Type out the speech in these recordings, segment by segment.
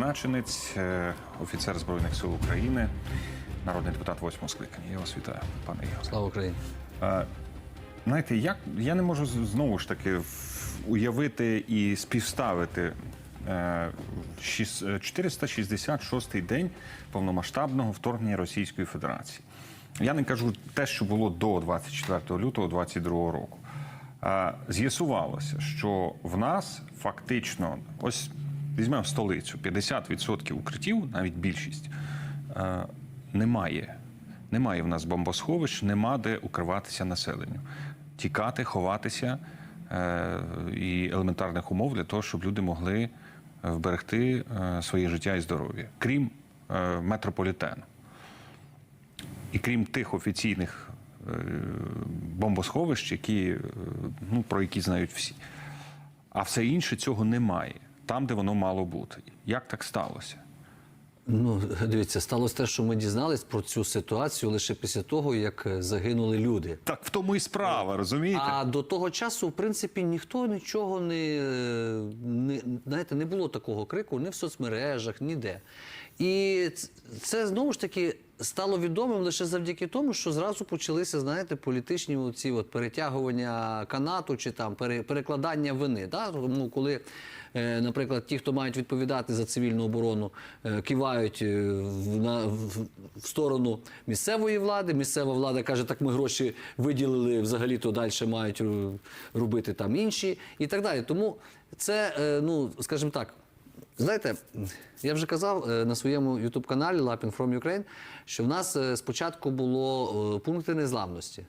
спецпризначенець, е, офіцер Збройних сил України, народний депутат восьмого скликання. Я вас вітаю, пане Ігор. Слава Україні! Е, Знаєте, як я не можу знову ж таки уявити і співставити е, шіс- е, 466-й день повномасштабного вторгнення Російської Федерації. Я не кажу те, що було до 24 лютого 2022 року. З'ясувалося, що в нас фактично, ось візьмемо столицю, 50% укриттів, навіть більшість, е, немає. Немає в нас бомбосховищ, нема де укриватися населенню. Тікати, ховатися е, і елементарних умов для того, щоб люди могли е, вберегти своє життя і здоров'я, крім метрополітену. І крім тих офіційних бомбосховищ, які, ну, про які знають всі. А все інше цього немає, там, де воно мало бути. Як так сталося? Ну, дивіться, сталося те, що ми дізнались про цю ситуацію лише після того, як е, загинули люди. Так в тому і справа, розумієте? А до того часу, в принципі, ніхто нічого не, е, не знаєте, не було такого крику ні в соцмережах, ніде. І це знову ж таки стало відомим лише завдяки тому, що зразу почалися, знаєте, політичні оці от перетягування канату чи там пере- перекладання вини. Да? Тому коли, е, наприклад, ті, хто мають відповідати за цивільну оборону, е, кивають е, в, на, сторону місцевої влади. Місцева влада каже, так ми гроші виділили, взагалі то далі мають робити там інші і так далі. Тому це, ну скажімо так. Знаєте, я вже казав е, на своєму ютуб-каналі Lapin from Ukraine, що в нас е, спочатку було е, пункти незламності.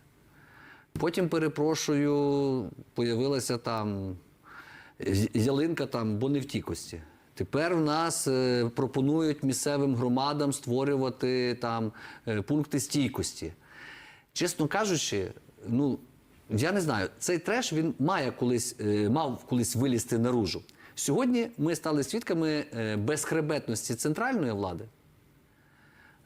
Потім, перепрошую, появилася там ялинка там боневтікості. Тепер в нас пропонують місцевим громадам створювати там пункти стійкості. Чесно кажучи, ну я не знаю, цей треш він має колись мав колись вилізти наружу. Сьогодні ми стали свідками е, безхребетності центральної влади,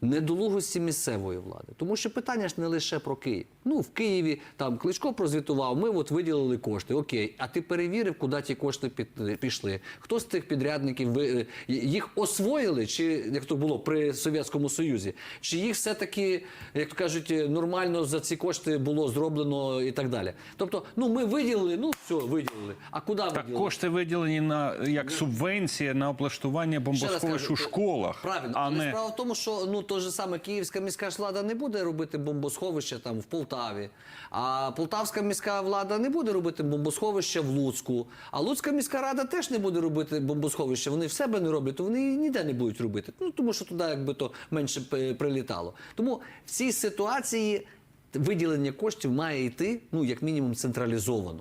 недолугості місцевої влади. Тому що питання ж не лише про Київ. Ну, в Києві там Кличко прозвітував, ми от виділили кошти. Окей, а ти перевірив, куди ті кошти під- пішли? Хто з тих підрядників ви, е, їх освоїли, чи як то було при Совєтському Союзі? Чи їх все-таки, як то кажуть, е, нормально за ці кошти було зроблено і так далі? Тобто, ну ми виділили, ну все, виділили. А куди Так виділили? кошти виділені на як субвенція на облаштування бомбосховищ у школах, Правильно, а але не справа в тому, що ну то ж саме Київська міська влада не буде робити бомбосховище там в Полтаві, а Полтавська міська влада не буде робити бомбосховище в Луцьку. А Луцька міська рада теж не буде робити бомбосховище. Вони в себе не роблять, то вони і ніде не будуть робити. Ну тому що туди якби то менше прилітало. Тому в цій ситуації виділення коштів має йти, ну як мінімум, централізовано.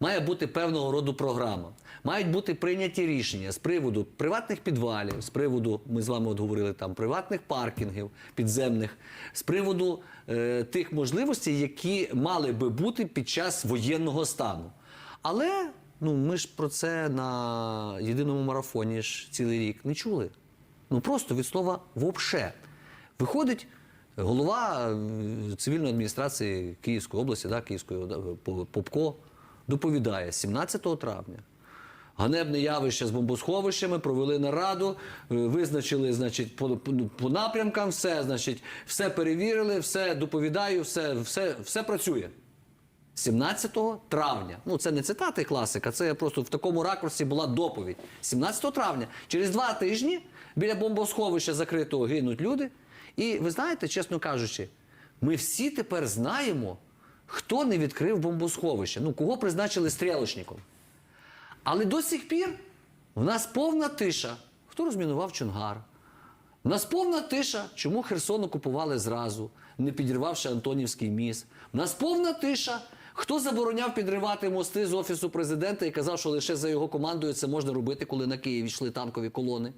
Має бути певного роду програма. Мають бути прийняті рішення з приводу приватних підвалів, з приводу, ми з вами от говорили там, приватних паркінгів підземних, з приводу е, тих можливостей, які мали би бути під час воєнного стану. Але ну, ми ж про це на єдиному марафоні ж цілий рік не чули. Ну просто від слова «вопше». Виходить голова е, цивільної адміністрації Київської області, да, Київської Попко, доповідає 17 травня. Ганебне явище з бомбосховищами, провели нараду, е, визначили, значить, по, по, по напрямкам, все, значить, все перевірили, все доповідаю, все, все, все працює. 17 травня. Ну, це не цитати класика, це просто в такому ракурсі була доповідь. 17 травня, через два тижні біля бомбосховища закритого гинуть люди. І ви знаєте, чесно кажучи, ми всі тепер знаємо, хто не відкрив бомбосховище, ну, кого призначили стрілочником. Але до сих пір в нас повна тиша. Хто розмінував Чонгар? У нас повна тиша, чому Херсон окупували зразу, не підірвавши Антонівський міст. У нас повна тиша. Хто забороняв підривати мости з офісу президента і казав, що лише за його командою це можна робити, коли на Київ йшли танкові колони?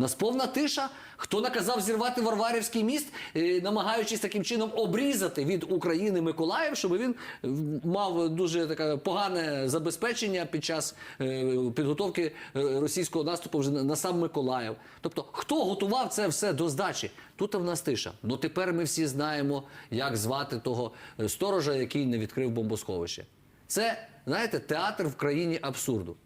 Нас повна тиша. Хто наказав зірвати Варварівський міст, е, намагаючись таким чином обрізати від України Миколаїв, щоб він е, мав дуже таке погане забезпечення під час е, підготовки російського наступу вже на- сам Миколаїв. Тобто, хто готував це все до здачі? Тут в нас тиша. Ну тепер ми всі знаємо, як звати того сторожа, який не відкрив бомбосховище. Це, знаєте, театр в країні абсурду.